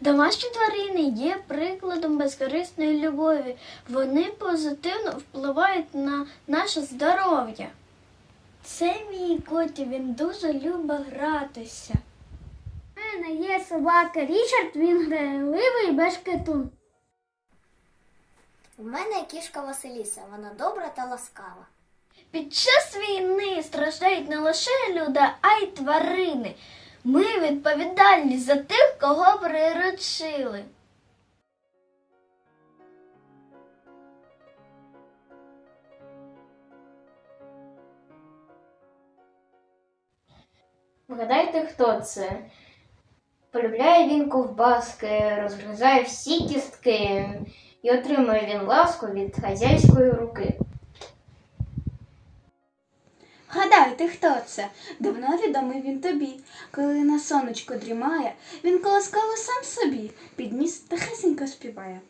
Домашні тварини є прикладом безкорисної любові. Вони позитивно впливають на наше здоров'я. Це мій коті, він дуже любить гратися. У мене є собака Річард, він грайливий бешкетун. У мене кішка Василіса, вона добра та ласкава. Під час війни страждають не лише люди, а й тварини. Ми відповідальні за тих, кого приручили. Вгадайте, хто це? Полюбляє він ковбаски, розгризає всі кістки і отримує він ласку від хазяйської руки. Гадайте, хто це? Давно відомий він тобі. Коли на сонечко дрімає, він колоскало сам собі, підніс та тихесенько співає.